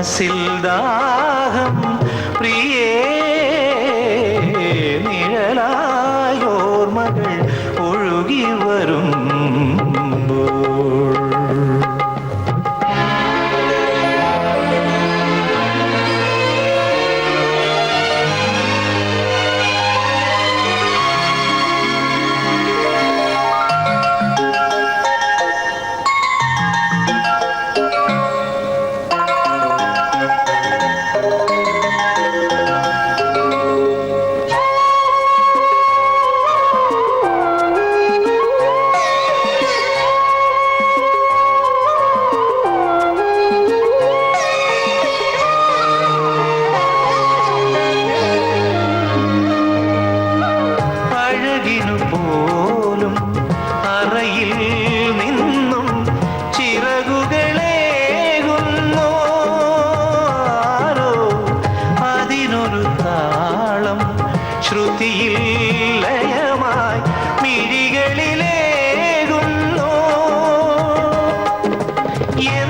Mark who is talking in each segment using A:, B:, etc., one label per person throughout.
A: മനസ്സിൽ ദാഹം പ്രിയേ നിഴലായോർമകൾ ഒഴുകി വരുമ്പോൾ അഴകിനു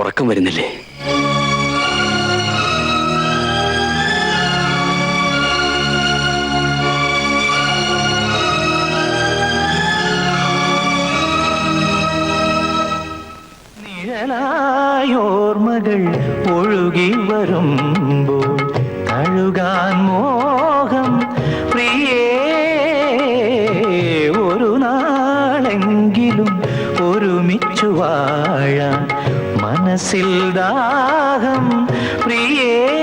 B: ഉറക്കം വരുന്നില്ലേ?
A: നിഴലായോർമകൾ ഒഴുകി വരും மனசில் தாகம். பிரியே